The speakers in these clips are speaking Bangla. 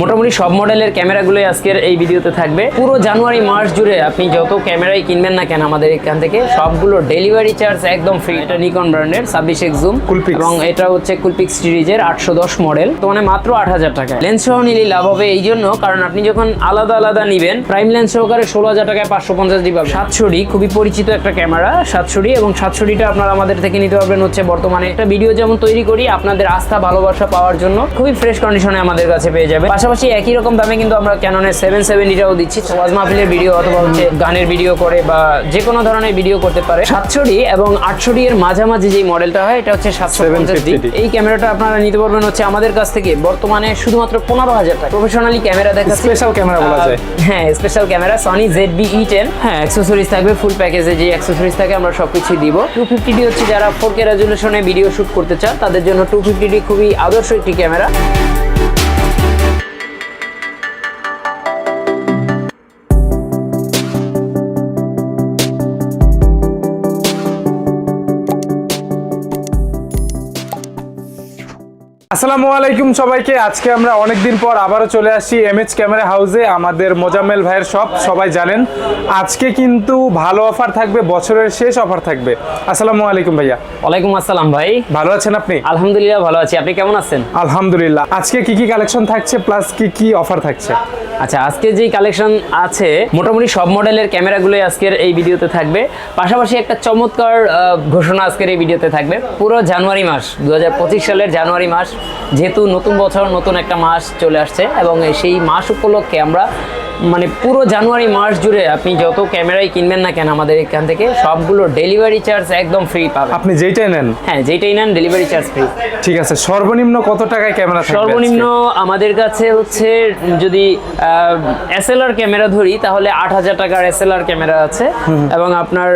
মোটামুটি সব মডেলের ক্যামেরাগুলোই আজকের এই ভিডিওতে থাকবে। পুরো জানুয়ারি মার্চ জুড়ে আপনি যত ক্যামেরাই কিনবেন না কেন আমাদের এখান থেকে সবগুলো ডেলিভারি চার্জ একদম ফ্রি এটা নিকন ব্র্যান্ডের ছাব্বিশ এক্স জুম। এবং এটা হচ্ছে কুলপিক্স সিরিজের আটশো দশ মডেল তো মানে মাত্র আট হাজার টাকা লেন্স সহ নিলে লাভ হবে এই জন্য কারণ আপনি যখন আলাদা আলাদা নিবেন প্রাইম লেন্স সহকারে ষোলো হাজার টাকায় পাঁচশো পঞ্চাশ ডি পাবেন সাতশোডি খুবই পরিচিত একটা ক্যামেরা সাতশোডি এবং সাতশোডিটা আপনারা আমাদের থেকে নিতে পারবেন হচ্ছে বর্তমানে। একটা ভিডিও যেমন তৈরি করি আপনাদের আস্থা ভালোবাসা পাওয়ার জন্য খুবই ফ্রেশ কন্ডিশনে আমাদের কাছে পেয়ে যাবে পাশাপাশি একই রকম দামে কিন্তু আমরা ক্যাননের সেভেন সেভেন্টিটাও দিচ্ছি। ওয়াজ মাহফিলের ভিডিও অথবা হচ্ছে গানের ভিডিও করে বা যে কোনো ধরনের ভিডিও করতে পারে। সাতশোডি এবং আটশোডি এর মাঝামাঝি যে মডেলটা হয় এটা হচ্ছে সাতশো পঞ্চাশ ডি। এই ক্যামেরাটা আপনারা নিতে পারবেন হচ্ছে আমাদের কাছ থেকে। বর্তমানে শুধুমাত্র পনেরো হাজার টাকা। প্রফেশনালি ক্যামেরা দেখা স্পেশাল ক্যামেরা বলা যায়। হ্যাঁ special camera Sony Z V E ten হ্যাঁ অ্যাক্সেসরিজ থাকবে ফুল প্যাকেজে যে অ্যাক্সেসরিজ থাকে আমরা সব কিছুই দিব। টু ফিফটি ডি হচ্ছে যারা ফোর কে রেজলিউশনে ভিডিও শুট করতে চান তাদের জন্য টু ফিফটি ডি খুবই আদর্শ একটি ক্যামেরা আসসালামু আলাইকুম সবাইকে। আজকে আমরা অনেকদিন পর আবারও চলে আসছি এমএচ ক্যামেরা হাউসে আমাদের মোজাম্মেল ভাইয়ের সব সবাই জানেন। আজকে কিন্তু ভালো অফার থাকবে বছরের শেষ অফার থাকবে। আসসালামু আলাইকুম ভাইয়া। ওয়ালাইকুম আসসালাম ভাই। ভালো আছেন আপনি? আলহামদুলিল্লাহ ভালো আছি। আপনি কেমন আছেন? আলহামদুলিল্লাহ। আজকে কি কি কালেকশন থাকছে প্লাস কি কি অফার থাকছে? আচ্ছা আজকে যে কালেকশন আছে মোটামুটি সব মডেলের ক্যামেরাগুলোই আজকের এই ভিডিওতে থাকবে। পাশাপাশি একটা চমৎকার ঘোষণা আজকের এই ভিডিওতে থাকবে। পুরো জানুয়ারি মাস দু হাজার পঁচিশ সালের জানুয়ারি মাস যেহেতু নতুন বছর নতুন একটা মাস চলে আসছে এবং সেই মাস উপলক্ষে আমরা মানে পুরো জানুয়ারি মাস জুড়ে আপনি যত ক্যামেরাই কিনবেন না কেন আমাদের এখান থেকে সবগুলো ডেলিভারি চার্জ একদম ফ্রি পাবেন। আপনি যেইটাই নেন। হ্যাঁ যেটাই নেন ডেলিভারি চার্জ ফ্রি ঠিক আছে সর্বনিম্ন কত টাকায় ক্যামেরা থাকবে সর্বনিম্ন আমাদের কাছে হচ্ছে যদি এসএলআর ক্যামেরা ধরি তাহলে আট হাজার টাকার এসএলআর ক্যামেরা আছে। এবং আপনার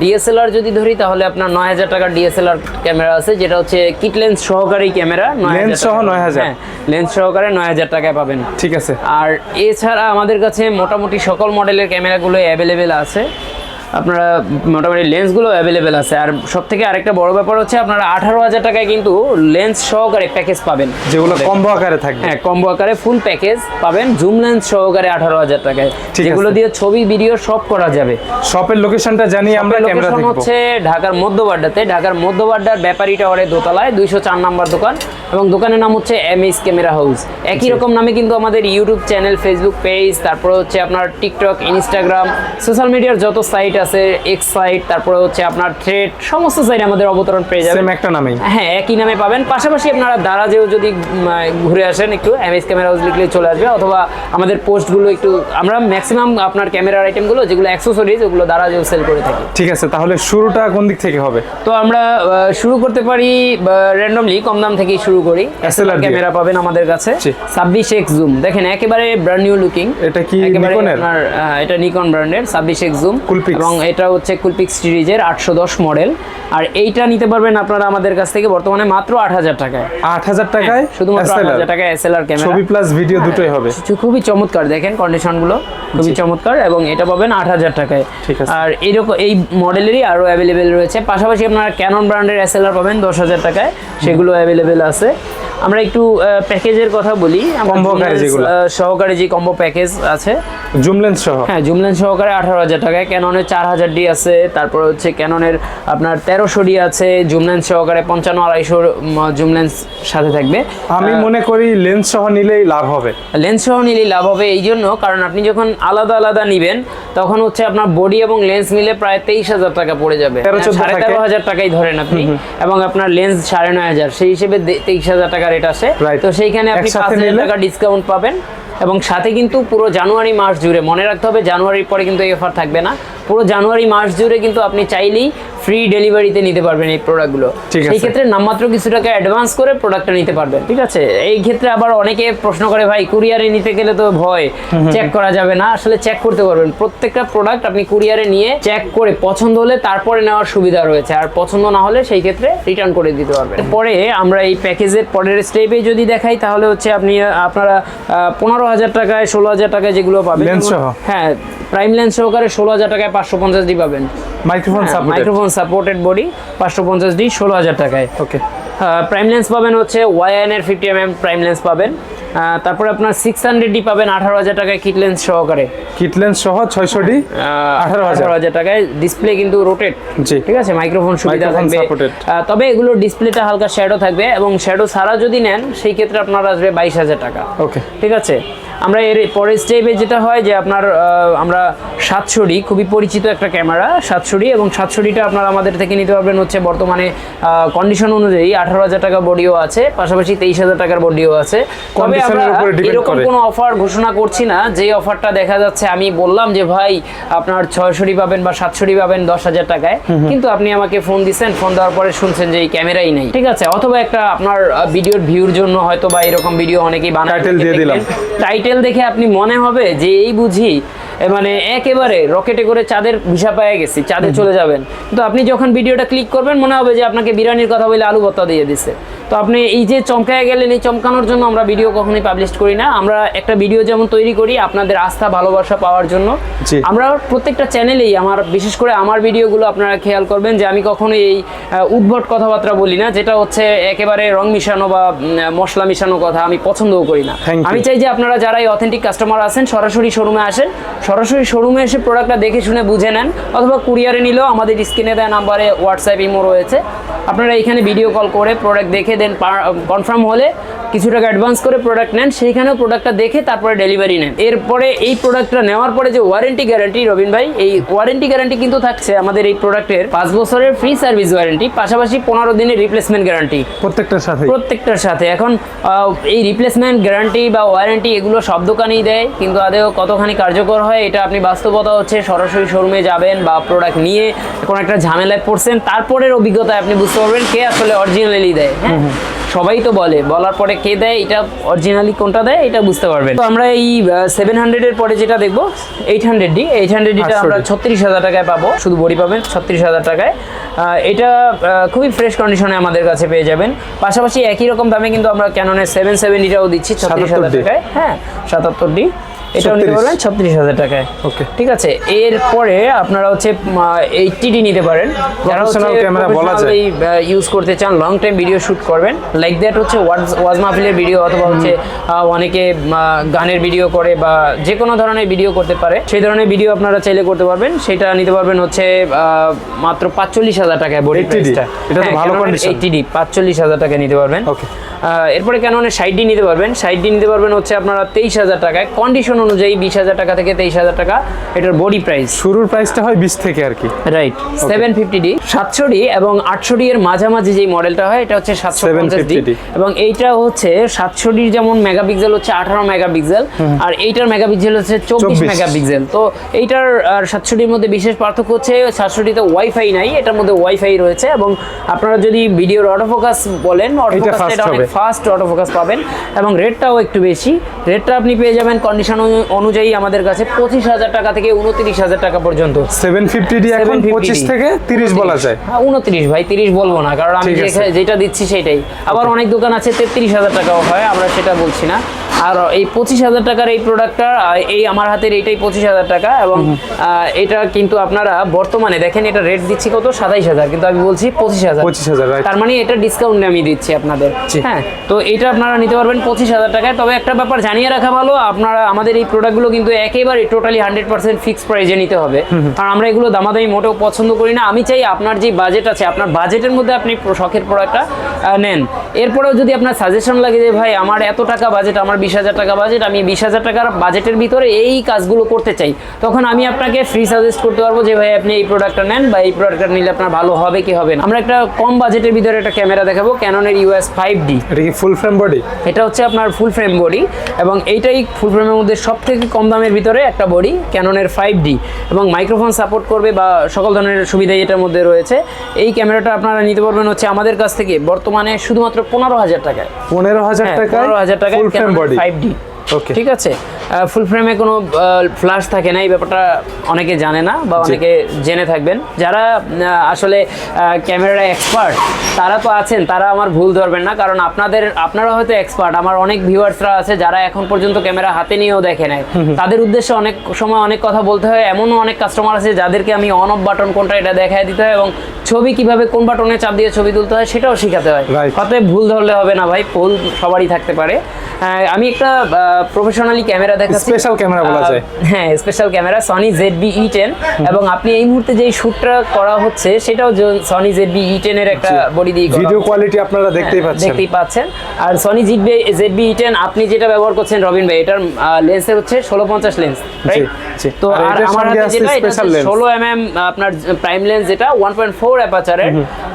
ডিএসএলআর যদি ধরি তাহলে আপনার নয় হাজার টাকার ডিএসএলআর ক্যামেরা আছে যেটা হচ্ছে কিট লেন্স সহকারী ক্যামেরা Lens সহ 9,000 হ্যাঁ লেন্স সহকারে নয় হাজার টাকায় পাবেন। ঠিক আছে। আর এছাড়া আমাদের কাছে মোটামুটি সকল মডেলের ক্যামেরাগুলো অ্যাভেলেবেল আছে। আপনারা মোটামুটি লেন্সগুলো অ্যাভেলেবেল আছে। আর সব থেকে আরেকটা বড় ব্যাপার হচ্ছে আপনারা আঠারো হাজার টাকায় কিন্তু লেন্স সহকারে প্যাকেজ পাবেন। যেগুলো কম্বো আকারে থাকবে। হ্যাঁ কম্বো আকারে ফুল প্যাকেজ পাবেন। জুম লেন্স সহকারে আঠারো হাজার টাকায়। যেগুলো দিয়ে ছবি ভিডিও সব করা যাবে। শপের লোকেশনটা জানিয়ে আমরা ক্যামেরা লোকেশন হচ্ছে ঢাকার মধ্যবাড্ডাতে ঢাকার মধ্যবাড্ডার ব্যাপারী টাওয়ারের দোতলায় দুইশো চার নাম্বার দোকান। এবং দোকানের নাম হচ্ছে এম এইচ ক্যামেরা হাউস একই রকম নামে কিন্তু আমাদের ইউটিউব চ্যানেল ফেসবুক পেজ তারপর হচ্ছে আপনার টিকটক ইনস্টাগ্রাম সোশ্যাল মিডিয়ার যত সাইট আছে এক্স সাইট তারপরে হচ্ছে আপনার থ্রেড সমস্ত সাইট আমাদের অবতরণ পেয়ে যাবেন। একটা নামেই। হ্যাঁ একই নামে পাবেন। পাশাপাশি আপনারা দারাজেও যদি ঘুরে আসেন একটু এমএস ক্যামেরা হাউস লিখলে চলে আসবে অথবা আমাদের পোস্টগুলো একটু আমরা ম্যাক্সিমাম আপনার ক্যামেরার আইটেমগুলো যেগুলো অ্যাক্সেসরিজ ওগুলো দারাজেও সেল করে থাকি। ঠিক আছে তাহলে শুরুটা কোন দিক থেকে হবে? তো আমরা শুরু করতে পারি র্যান্ডমলি কম দাম থেকেই শুরু করি। দিয়ে। ক্যামেরা পাবেন আমাদের কাছে। জি। ছাব্বিশ এক্স জুম দেখেন একেবারে ব্র্যান্ড নিউ লুকিং এটা কি নিকনের? আপনার এটা নিকন ব্র্যান্ডের ছাব্বিশ এক্স জুম Coolpix। এবং এটা হচ্ছে কুলপিক্স সিরিজের আটশো দশ মডেল। আর এইটা নিতে পারবেন আপনারা আমাদের কাছ থেকে বর্তমানে মাত্র আট হাজার টাকায়। আট হাজার টাকায় শুধুমাত্র আট হাজার টাকায় এসএলআর ক্যামেরা। ছবি প্লাস ভিডিও দুটোই হবে। খুবই চমৎকার দেখেন কন্ডিশনগুলো খুবই চমৎকার এবং এটা পাবেন আট হাজার টাকায়। ঠিক আছে। আর এইরকম এই মডেলেরই আরও অ্যাভেলেবেল রয়েছে। পাশাপাশি আপনারা ক্যানন ব্র্যান্ডের এসএলআর পাবেন দশ হাজার টাকায়। সেগুলো অ্যাভেলেবেল আছে। আমরা একটু প্যাকেজের কথা বলি। সহকারে যে কম্বো প্যাকেজ আছে। জুম লেন্স সহ। হ্যাঁ জুমলেন্স সহকারে আঠারো হাজার টাকায়। ক্যাননের চার হাজার ডি আছে। তারপর হচ্ছে ক্যাননের আপনার তেরোশো ডি আছে। জুমলেন্স সহকারে পঞ্চান্ন আড়াইশো জুমলেন্স সাথে থাকবে। আমি মনে করি লেন্স সহ নিলেই লাভ হবে। লেন্স সহ নিলেই লাভ হবে এই জন্য কারণ আপনি যখন আলাদা আলাদা নিবেন তখন হচ্ছে আপনার বডি এবং লেন্স মিলে প্রায় তেইশ হাজার টাকা পড়ে যাবে। সাড়ে। তেরো হাজার টাকাই ধরেন আপনি। এবং আপনার লেন্স সাড়ে নয় হাজার। সেই হিসেবে তেইশ হাজার টাকা রেট আসে তো সেইখানে আপনি পাঁচ হাজার টাকা ডিসকাউন্ট পাবেন। এবং সাথে কিন্তু পুরো জানুয়ারি মাস জুড়ে মনে রাখতে হবে জানুয়ারির পরে কিন্তু এই অফার থাকবে না। পুরো জানুয়ারি মাস জুড়ে কিন্তু আপনি চাইলেই ফ্রি ডেলিভারিতে নিতে পারবেন এই প্রোডাক্টগুলো সেই ক্ষেত্রে নামমাত্র কিছু টাকা অ্যাডভান্স করে প্রোডাক্টটা নিতে পারবেন ঠিক আছে? এই ক্ষেত্রে আবার অনেকে প্রশ্ন করে ভাই কুরিয়ারে নিতে গেলে তো ভয় চেক করা যাবে না। আসলে চেক করতে পারবেন। প্রত্যেকটা প্রোডাক্ট আপনি কুরিয়ারে নিয়ে চেক করে পছন্দ হলে তারপরে নেওয়ার সুবিধা রয়েছে। আর পছন্দ না হলে সেই ক্ষেত্রে রিটার্ন করে দিতে পারবেন। পরে আমরা এই প্যাকেজের পরের স্টেপে যদি দেখাই তাহলে হচ্ছে আপনি আপনারা পনেরো হাজার টাকায় ষোলো হাজার টাকায় যেগুলো পাবেন হ্যাঁ প্রাইম লেন্স সহকারে ষোলো হাজার টাকায় পাঁচশো পঞ্চাশ ডি পাবেন। মাইক্রোফোন মাইক্রোফোন সাপোর্টেড বডি পাঁচশো পঞ্চাশ ডি ষোলো হাজার টাকায়। ওকে প্রাইম লেন্স পাবেন হচ্ছে ওয়াইএন এর fifty M M prime lens পাবেন তারপরে আপনার সিক্স হান্ড্রেডি পাবেন আঠারো হাজার টাকায় কিট লেন্স সহকারে। কিট লেন্স সহ ছয়শো ডি আঠারো হাজার। আঠারো হাজার টাকায় ডিসপ্লে কিন্তু রোটেট। ঠিক আছে? মাইক্রোফোন সুবিধা থাকবে। তবে এগুলোর ডিসপ্লেটা হালকা শ্যাডো থাকবে এবং শ্যাডো ছাড়া যদি নেন সেই ক্ষেত্রে আপনার আসবে বাইশ হাজার টাকা। ওকে ঠিক আছে? আমরা এর পরের স্টেপে যেটা হয় যে আপনার আমরা সাতশো ডি খুবই পরিচিত একটা ক্যামেরা সাতশো ডি এবং সাতশো ডিটা আপনারা আমাদের থেকে নিতে পারবেন হচ্ছে বর্তমানে কন্ডিশন অনুযায়ী আঠারো হাজার টাকা বডিও আছে পাশাপাশি তেইশ হাজার টাকার বডিও আছে। তবে আমরা এরকম কোনো অফার ঘোষণা করছি না যে অফারটা দেখা যাচ্ছে আমি বললাম যে ভাই আপনার ছয়শোটি পাবেন বা সাতশোটি পাবেন দশ হাজার টাকায়। কিন্তু আপনি আমাকে ফোন দিচ্ছেন ফোন দেওয়ার পরে শুনছেন যে এই ক্যামেরাই নেই। ঠিক আছে অথবা একটা আপনার ভিডিওর ভিউর জন্য হয়তো বা এরকম ভিডিও অনেকেই বানায়। Title দিয়ে দিলাম। টাইটেল দেখে আপনি মনে হবে যে এই বুঝি মানে একেবারে রকেটে করে চাঁদের ভিসা পেয়ে গেছি চাঁদে চলে যাবেন। তো আপনি যখন ভিডিওটা ক্লিক করবেন মনে হবে যে আপনাকে বিরিয়ানির কথা বলে আলু ভর্তা দিয়ে দিচ্ছে তো আপনি এই যে চমকায় গেলেন এই চমকানোর জন্য আমরা ভিডিও কখনোই পাবলিশ করি না। আমরা একটা ভিডিও যেমন তৈরি করি আপনাদের আস্থা ভালোবাসা পাওয়ার জন্য। আমরা প্রত্যেকটা চ্যানেলেই আমার বিশেষ করে আমার ভিডিওগুলো আপনারা খেয়াল করবেন যে আমি কখনোই এই উদ্ভট কথাবার্তা বলি না যেটা হচ্ছে একেবারে রং মিশানো বা মশলা মিশানো কথা আমি পছন্দও করি না। আমি চাই যে আপনারা যারা এই অথেন্টিক কাস্টমার আছেন সরাসরি শোরুমে আসেন সরাসরি শোরুমে এসে প্রোডাক্টটা দেখে শুনে বুঝে নেন অথবা কুরিয়ারে নিলেও আমাদের স্ক্রিনে দেওয়া নাম্বারে হোয়াটসঅ্যাপ ইমো রয়েছে। আপনারা এখানে ভিডিও কল করে প্রোডাক্ট দেখে দেন কনফার্ম হলে কিছু টাকা অ্যাডভান্স করে প্রোডাক্ট নেন সেইখানেও প্রোডাক্টটা দেখে তারপরে ডেলিভারি নেন। এরপরে এই প্রোডাক্টটা নেওয়ার পরে যে ওয়ারেন্টি গ্যারান্টি রবিন ভাই এই ওয়ারেন্টি গ্যারান্টি কিন্তু থাকছে আমাদের এই প্রোডাক্টের পাঁচ বছরের ফ্রি সার্ভিস ওয়ারেন্টি পাশাপাশি পনেরো দিনের রিপ্লেসমেন্ট গ্যারান্টি প্রত্যেকটার সাথে প্রত্যেকটার সাথে। এখন এই রিপ্লেসমেন্ট গ্যারান্টি বা ওয়ারেন্টি এগুলো সব দোকানেই দেয় কিন্তু আদেও কতখানি কার্যকর হয় এটা আপনি বাস্তবতা হচ্ছে সরাসরি শোরুমে যাবেন বা প্রোডাক্ট নিয়ে কোনো একটা ঝামেলায় পড়ছেন তারপরের অভিজ্ঞতায় আপনি বুঝতে পারবেন কে আসলে অরিজিনালি দেয় হ্যাঁ? সবাই তো বলে বলার পরে কে দেয় এটা অরিজিনালি কোনটা দেয় এটা বুঝতে পারবেন। তো আমরা এই সেভেন হান্ড্রেডের পরে যেটা দেখব eight hundred D eight hundred ডিটা আমরা ছত্রিশ হাজার টাকায় পাবো শুধু বডি পাবেন ছত্রিশ হাজার টাকায়। আহ, এটা খুবই ফ্রেশ কন্ডিশনে আমাদের কাছে পেয়ে যাবেন। পাশাপাশি একই রকম দামে কিন্তু আমরা ক্যাননের সেভেন সেভেন্টিটাও দিচ্ছি ছত্রিশ হাজার টাকায় হ্যাঁ সাতাত্তর ডি এটাও নিতে 36 পারবেন ছত্রিশ হাজার টাকায়। Okay. ঠিক আছে এরপরে আপনারা হচ্ছে নিতে পারেন। যারা camera বলা যায়। ইউজ করতে চান লং টাইম ভিডিও শুট করবেন। লাইক দ্যাট হচ্ছে ওয়াজ মাহফিলের ভিডিও অথবা হচ্ছে অনেকে গানের ভিডিও করে বা যে কোনো ধরনের ভিডিও করতে পারে। সেই ধরনের ভিডিও আপনারা চাইলে করতে পারবেন। সেটা নিতে পারবেন হচ্ছে আহ, মাত্র পাঁচচল্লিশ হাজার টাকায় বডি 80D প্রাইসটা এটা তো ভালো। এইচটি পাঁচচল্লিশ হাজার টাকায় নিতে পারবেন. আহ, এরপরে ক্যাননের সাইড ডি নিতে পারবেন। সাইড ডি নিতে পারবেন হচ্ছে আপনারা তেইশ হাজার টাকায়। কন্ডিশন অনুযায়ী বিশ হাজার টাকা থেকে তেইশ হাজার টাকা এটার বডি প্রাইস শুরুর প্রাইসটা হয় বিশ থেকে আর কি। রাইট সেভেন ফিফটি ডি সাতশো ডি এবং আটশো ডি এর মাঝামাঝি যে মডেলটা হয় এটা হচ্ছে সাতশো পঞ্চাশ ডি এবং এইটা হচ্ছে সাতশো ডির যেমন মেগাপিক্সেল হচ্ছে আঠারো মেগাপিক্সেল আর এইটার মেগাপিক্সেল হচ্ছে চব্বিশ 24 মেগাপিক্সেল তো এইটার আর সাতশো ডির মধ্যে বিশেষ পার্থক্য হচ্ছে সাতশো ডিতে ওয়াইফাই নাই এটার মধ্যে ওয়াইফাই রয়েছে এবং আপনারা যদি ভিডিওর অটোফোকাস বলেন অটোফোকাস এটা অনেক। ফাস্ট অটোফোকাস পাবেন এবং রেটটাও একটু বেশি। রেটটা আপনি পেয়ে যাবেন কন্ডিশন অনুযায়ী আমাদের কাছে পঁচিশ হাজার টাকা থেকে উনত্রিশ হাজার টাকা পর্যন্ত। সেভেন ফিফটি এখন পঁচিশ থেকে তিরিশ বলা যায়। হ্যাঁ উনত্রিশ ভাই তিরিশ বলব না কারণ আমি যেটা দিচ্ছি সেটাই। আবার অনেক দোকান আছে তেত্রিশ হাজার টাকাও হয় আমরা সেটা বলছি না। আর এই পঁচিশ হাজার টাকার এই প্রোডাক্টটা এই আমার হাতের এইটাই পঁচিশ হাজার টাকা এবং এটা কিন্তু আপনারা বর্তমানে দেখেন এটা রেট দিচ্ছি কত? সাতাইশ হাজার। কিন্তু আমি বলছি পঁচিশ হাজার। 25,000, right. তার মানে এটা ডিসকাউন্ট আমি দিচ্ছি আপনাদের। হ্যাঁ তো এটা আপনারা নিতে পারবেন পঁচিশ হাজার টাকায়। তবে একটা ব্যাপার জানিয়ে রাখা ভালো আপনারা আমাদের এই প্রোডাক্টগুলো কিন্তু একেবারে টোটালি হান্ড্রেড পার্সেন্ট ফিক্সড প্রাইজে নিতে হবে। কারণ আমরা এগুলো দামাদামি মোটেও পছন্দ করি না। আমি চাই আপনার যে বাজেট আছে আপনার বাজেটের মধ্যে আপনি শখের প্রোডাক্টটা নেন। এরপরেও যদি আপনার সাজেশন লাগে যে ভাই আমার এত টাকা বাজেট আমার বিশ হাজার টাকা বাজেট আমি বিশ হাজার টাকার বাজেটের ভিতরে এই কাজগুলো করতে চাই। তখন আমি আপনাকে ফ্রি সাজেস্ট করতে পারব যে ভাই আপনি এই প্রোডাক্টটা নেন বা এই প্রোডাক্টটা নিলে আপনার ভালো হবে কি হবে না? আমরা একটা কম বাজেটের ভিতরে একটা ক্যামেরা দেখাবো ক্যাননের ইউএস ফাইভ ডি এটা কি ফুল ফ্রেম বডি এটা হচ্ছে আপনার ফুল ফ্রেম বডি এবং এইটাই ফুল ফ্রেমের মধ্যে সব থেকে কম দামের ভিতরে একটা বডি ক্যাননের ফাইভ ডি এবং মাইক্রোফোন সাপোর্ট করবে বা সকল ধরনের সুবিধাই এটার মধ্যে রয়েছে। এই ক্যামেরাটা আপনারা নিতে পারবেন হচ্ছে আমাদের কাছ থেকে বর্তমানে শুধুমাত্র পনেরো হাজার টাকায়। পনেরো হাজার টাকা পনেরো হাজার টাকায় full frame body five D. ঠিক আছে? ফুল ফ্রেমে কোনো ফ্ল্যাশ থাকে না এই ব্যাপারটা অনেকে জানে না বা অনেকে জেনে থাকবেন। যারা আসলে ক্যামেরা এক্সপার্ট তারা তো আছেন তারা আমার ভুল ধরবেন না কারণ আপনাদের আপনারা হয়তো এক্সপার্ট আমার অনেক ভিউয়ার্সরা আছে যারা এখন পর্যন্ত ক্যামেরা হাতে নিয়েও দেখে নেয় তাদের উদ্দেশ্যে অনেক সময় অনেক কথা বলতে হয় এমনও অনেক কাস্টমার আছে যাদেরকে আমি অন অফ বাটন কোনটা এটা দেখায় দিতে হয় এবং ছবি কীভাবে কোন বাটনে চাপ দিয়ে ছবি তুলতে হয় সেটাও শেখাতে হয়। অতএব ভুল ধরলে হবে না ভাই ভুল সবারই থাকতে পারে। আমি একটা প্রফেশনালি ক্যামেরা দেখাচ্ছি। Special camera বলা যায়। হ্যাঁ special camera Sony Z V E ten এবং আপনি এই মুহূর্তে যেই শ্যুটটা করা হচ্ছে সেটাও সনি জেড বি ই টেনের একটা বডি দিয়ে ভিডিও কোয়ালিটি আপনারা দেখতেই হ্যাঁ, পাচ্ছেন। দেখতেই পাচ্ছেন। আর Sony Z Z V ten আপনি যেটা ব্যবহার করছেন রবিন ভাই এটার লেন্সের হচ্ছে ষোলো পঞ্চাশ লেন্স রাইট তো আর আমার হাতে যেটা এটা। ষোলো এম এম আপনার প্রাইম লেন্স যেটা ওয়ান পয়েন্ট ফোর অ্যাপাচারের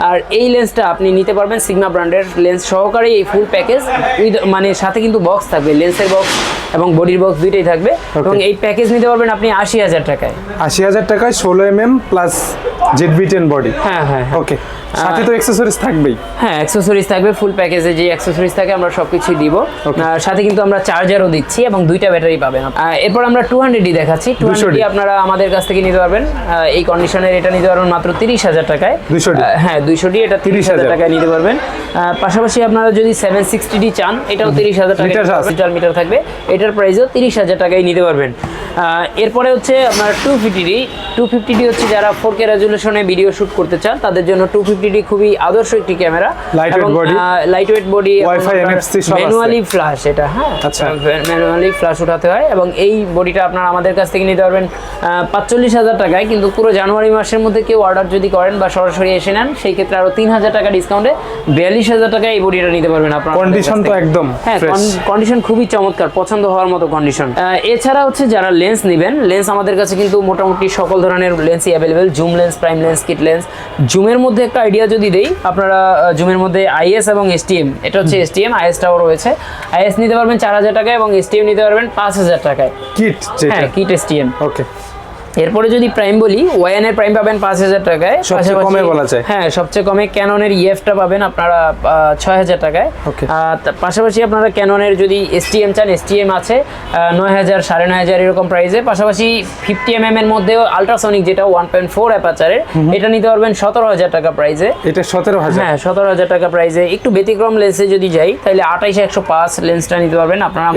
আর এই লেন্সটা আপনি নিতে পারবেন সিগমা ব্র্যান্ডের লেন্স সহকারে এই ফুল প্যাকেজ উইথ মানে সাথে কিন্তু বক্স থাকবে লেন্সের বক্স এবং বডির বক্স দুইটাই থাকবে। এবং এই প্যাকেজ নিতে পারবেন আপনি আশি হাজার টাকায়। আশি হাজার টাকায় ষোলো M M plus Z V ten body হ্যাঁ হ্যাঁ হ্যাঁ। ওকে সাথে তো এক্সেসরিজ থাকবেই। হ্যাঁ অ্যাক্সেসরিজ থাকবে ফুল প্যাকেজে যে অ্যাক্সেসরিজ থাকে আমরা সব কিছুই দিব সাথে কিন্তু আমরা চার্জারও দিচ্ছি এবং দুইটা ব্যাটারি পাবেন। এরপর আমরা টু হান্ড্রেডই দেখাচ্ছি। টু 200D হান্ড্রেডই আপনারা আমাদের কাছ থেকে নিতে পারবেন। এই কন্ডিশনের এটা নিতে পারবেন মাত্র তিরিশ হাজার টাকায়। 200D আহ, হ্যাঁ দুইশোটি এটা তিরিশ হাজার। টাকায় নিতে পারবেন। পাশাপাশি আপনারা যদি সেভেন সিক্সটি চান এটাও তিরিশ হাজার টাকা মিটার থাকবে। এটার প্রাইসও তিরিশ হাজার টাকায় নিতে পারবেন। এরপরে হচ্ছে আপনার টু ফিফটি টু ফিফটি হচ্ছে যারা ফোর কে রেজুলেশনে ভিডিও শুট করতে চান তাদের জন্য টু ফিফটি খুবই আদর্শ একটি camera light weight body. Manually flash এটা হ্যাঁ? আচ্ছা। ম্যানুয়ালি ফ্ল্যাশ উঠাতে হয়। এবং এই বডিটা আপনারা আমাদের কাছ থেকে নিতে পারবেন পাঁচচল্লিশ হাজার টাকায়। কিন্তু পুরো জানুয়ারি মাসের মধ্যে কেউ অর্ডার যদি করেন বা সরাসরি এসে নেন সেই ক্ষেত্রে আরও তিন হাজার টাকা ডিসকাউন্টে বিয়াল্লিশ হাজার টাকায় এই বডিটা নিতে পারবেন আপনারা Condition তো একদম হ্যাঁ কন্ডিশন খুবই চমৎকার পছন্দ হওয়ার মতো কন্ডিশন এছাড়া হচ্ছে যারা লেন্স নেবেন লেন্স আমাদের কাছে কিন্তু মোটামুটি সকল ধরনের লেন্সই available zoom lens prime lens kit lens জুমের মধ্যে একটা আইডিয়া যদি দেই আপনারা জুমের মধ্যে আইএস এবং এসটিএম এটা হচ্ছে এসটিএম আইএসটাও রয়েছে। আইএস নিতে পারবেন চার হাজার টাকায় এবং এসটিএম নিতে পারবেন পাঁচ হাজার টাকায়। কিট হ্যাঁ কিট এসটিএম ওকে এরপরে যদি প্রাইম বলি ওয়ানের প্রাইম পাবেন পাঁচ হাজার টাকায়। সবচেয়ে কমে বলা যায়। হ্যাঁ সবচেয়ে কমে ক্যাননের ইএফটা পাবেন আপনারা ছয় হাজার টাকায়। পাশাপাশি আপনারা ক্যাননের যদি এসটিএম চান এসটিএম আছে নয় হাজার সাড়ে নয় হাজার এরকম প্রাইসে পাশাপাশি ফিফটি এম এম এর মধ্যেও আলট্রাসনিক যেটা ওয়ান পয়েন্ট ফোর অ্যাপাচারের এটা নিতে পারবেন সতেরো হাজার টাকা প্রাইসে এটা সতেরো হাজার। হ্যাঁ সতেরো হাজার টাকা প্রাইসে একটু ব্যতিক্রম লেন্সে যদি যাই তাহলে আঠাইশে একশো পাঁচ লেন্সটা নিতে পারবেন। আপনারা?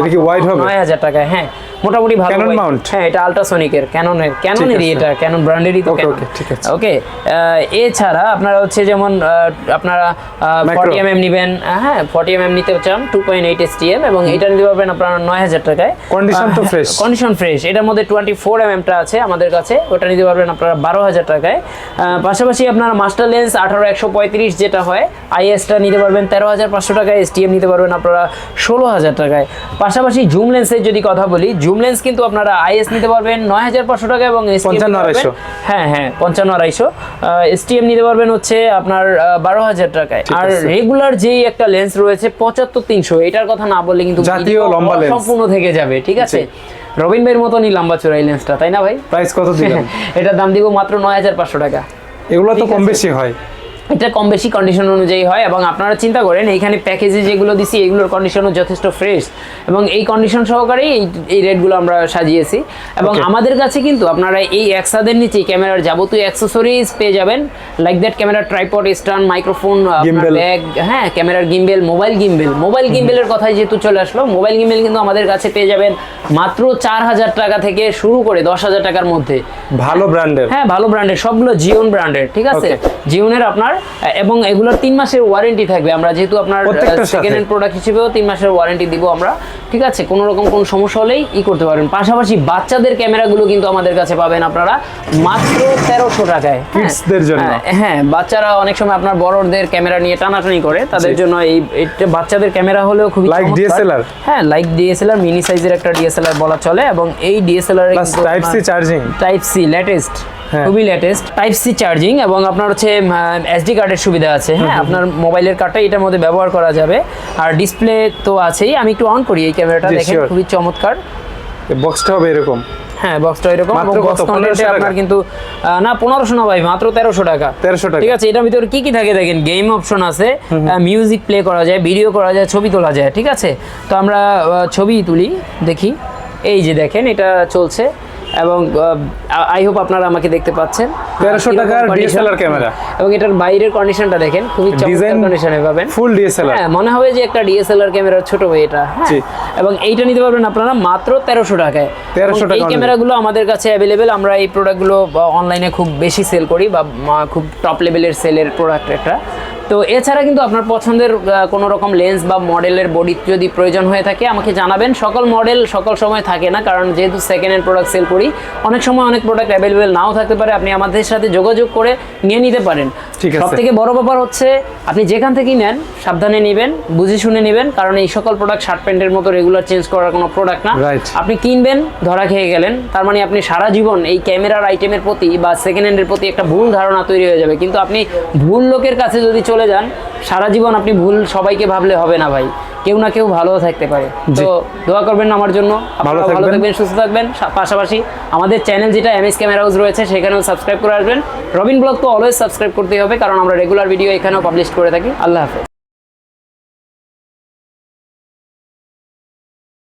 নয় হাজার টাকায়। হ্যাঁ মোটামুটি ভালো? হ্যাঁ এটা আলট্রাসনিকের ক্যাননের ক্যাননেরই। এটা ক্যানন ব্র্যান্ডেরই তো আছে। ওকে এছাড়া আপনারা হচ্ছে যেমন আপনারা Macro। ফর্টি এম এম নেবেন হ্যাঁ ফর্টি এম এম নিতে চান টু পয়েন্ট এইট এস এবং এটা নিতে পারবেন আপনারা নয় হাজার টাকায় Condition তো fresh। কন্ডিশন ফ্রেশ এটার মধ্যে টোয়েন্টি ফোর এম এমটা আছে আমাদের কাছে ওটা নিতে পারবেন আপনারা বারো হাজার টাকায় পাশাপাশি আপনার মাস্টার লেন্স আঠারো একশো পঁয়ত্রিশ যেটা হয় আইএসটা নিতে পারবেন তেরো হাজার পাঁচশো টাকায় এসটিএম নিতে পারবেন আপনারা ষোলো হাজার টাকায় পাশাপাশি জুম লেন্সের যদি কথা বলি জুম লেন্স কিন্তু আপনারা আইএস নিতে পারবেন নয় হাজার পাঁচশো টাকা এবং নিতে 55 আড়াইশো। হ্যাঁ হ্যাঁ পঞ্চান্ন আড়াইশো। এসটিএম নিতে পারবেন হচ্ছে আপনার বারো হাজার টাকায়। আর রেগুলার যেই একটা লেন্স রয়েছে পঁচাত্তর তিনশো। এটার কথা না বললে কিন্তু জাতীয় লম্বা lens। সম্পূর্ণ থেকে যাবে ঠিক আছে? রবিন ভাইয়ের মতনই লম্বা চোরা এই লেন্সটা তাই না ভাই? প্রাইস কত দিলেন? এটার দাম দিব মাত্র নয় হাজার পাঁচশো টাকা। এগুলো তো কম বেশি হয়। এটা কম বেশি কন্ডিশন অনুযায়ী হয় এবং আপনারা চিন্তা করেন এইখানে প্যাকেজে যেগুলো দিছি এগুলোর কন্ডিশনও যথেষ্ট ফ্রেশ এবং এই কন্ডিশন সহকারেই এই এই রেটগুলো আমরা সাজিয়েছি। এবং আমাদের কাছে কিন্তু আপনারা এই একসাদের নিচে ক্যামেরার যাবতীয় অ্যাক্সেসরিজ পেয়ে যাবেন। লাইক দ্যাট ক্যামেরার ট্রাইপড স্ট্যান্ড মাইক্রোফোন। ব্যাগ হ্যাঁ ক্যামেরার গিম্বেল মোবাইল গিম্বেল মোবাইল গিম্বেলের কথাই যেহেতু চলে আসলো মোবাইল গিম্বেল কিন্তু আমাদের কাছে পেয়ে যাবেন মাত্র চার হাজার টাকা থেকে শুরু করে দশ হাজার টাকার মধ্যে। ভালো ব্র্যান্ডের হ্যাঁ ভালো ব্র্যান্ডের সবগুলো জিওন ব্র্যান্ডের ঠিক আছে? জিওনের আপনার এবং এগুলোর তিন মাসের ওয়ারেন্টি থাকবে আমরা যেহেতু আপনার সেকেন্ড হ্যান্ড প্রোডাক্ট হিসেবেও তিন মাসের ওয়ারেন্টি দিব আমরা ঠিক আছে কোনো রকম কোনো সমস্যা হলেই ই করতে পারবেন পাশাপাশি বাচ্চাদের ক্যামেরাগুলো কিন্তু আমাদের কাছে পাবেন আপনারা মাত্র তেরোশো টাকায় হ্যাঁ। জন্য। হ্যাঁ, হ্যাঁ বাচ্চারা অনেক সময় আপনার বড়দের ক্যামেরা নিয়ে টানাটানি করে তাদের জন্য এই বাচ্চাদের ক্যামেরা হলেও খুবই চমৎকার। DSLR? হ্যাঁ লাইক ডিএসএলআর মিনি সাইজের একটা ডিএসএলআর বলা চলে এবং এই DSLR type C charging type C latest. খুবই লেটেস্ট টাইপ সি চার্জিং এবং আপনার হচ্ছে এসডি কার্ডের সুবিধা আছে হ্যাঁ? আপনার মোবাইলের কার্ডটা এটার মধ্যে ব্যবহার করা যাবে। আর ডিসপ্লে তো আছেই। আমি একটু অন করি এই ক্যামেরাটা দেখেন খুবই চমৎকার। বক্সটা হবে এরকম? হ্যাঁ বক্সটা এরকম মাত্র এবং কত? box content এ 1500 টাকা? আপনার কিন্তু না পনেরোশো না ভাই মাত্র তেরোশো টাকা। 1300 টাকা। ঠিক আছে এটার ভিতরে কি কি থাকে দেখেন? গেম অপশন আছে মিউজিক প্লে করা যায় ভিডিও করা যায় ছবি তোলা যায় ঠিক আছে? তো আমরা ছবি তুলি দেখি। এই যে দেখেন এটা চলছে। এবং আই হোপ আপনারা আমাকে দেখতে পাচ্ছেন। 1300 টাকার? DSLR camera. এবং এটার বাইরের কন্ডিশনটা দেখেন খুবই চমৎকার ডিজাইন কন্ডিশনে পাবেন। ফুল ডিএসএলআর হ্যাঁ মনে হবে যে একটা ডিএসএলআর ক্যামেরার ছোট ভাই এটা। হ্যাঁ জি। এবং এইটা নিতে পারবেন আপনারা মাত্র তেরোশো টাকায়। 1300 এবং টাকা এই ক্যামেরাগুলো আমাদের কাছে অ্যাভেলেবেল আমরা এই প্রোডাক্টগুলো অনলাইনে খুব বেশি সেল করি বা খুব টপ লেভেলের সেলের প্রোডাক্ট একটা। তো এছাড়া কিন্তু আপনার পছন্দের কোনো রকম লেন্স বা মডেলের বডি যদি প্রয়োজন হয়ে থাকে আমাকে জানাবেন। সকল মডেল সকল সময় থাকে না কারণ যেহেতু সেকেন্ড হ্যান্ড প্রোডাক্ট সেল করি অনেক সময় অনেক প্রোডাক্ট অ্যাভেলেবেল নাও থাকতে পারে আপনি আমাদের সাথে যোগাযোগ করে নিয়ে নিতে পারেন। ঠিক সব থেকে বড় ব্যাপার হচ্ছে আপনি যেখান থেকেই নেন সাবধানে নেবেন বুঝে শুনে নেবেন কারণ এই সকল প্রোডাক্ট শার্ট প্যান্টের মতো রেগুলার চেঞ্জ করার কোনো প্রোডাক্ট না। আপনি কিনবেন ধরা খেয়ে গেলেন তার মানে আপনি সারা জীবন এই ক্যামেরার আইটেমের প্রতি বা সেকেন্ড হ্যান্ডের প্রতি একটা ভুল ধারণা তৈরি হয়ে যাবে। কিন্তু আপনি ভুল লোকের কাছে যদি চলে যান সারা জীবন আপনি ভুল সবাইকে ভাবলে হবে না ভাই। কেউ না কেউ ভালো থাকতে পারে। তো দোয়া করবেন আমার জন্য। ভালো থাকবেন। থাকবেন সুস্থ থাকবেন। পাশাপাশি আমাদের চ্যানেল যেটা এমএস ক্যামেরা হাউস রয়েছে সেখানেও সাবস্ক্রাইব করে আসবেন। রবিন ব্লগ তো অলওয়েজ সাবস্ক্রাইব করতেই হবে কারণ আমরা রেগুলার ভিডিও এখানেও পাবলিশ করে থাকি। আল্লাহ হাফেজ।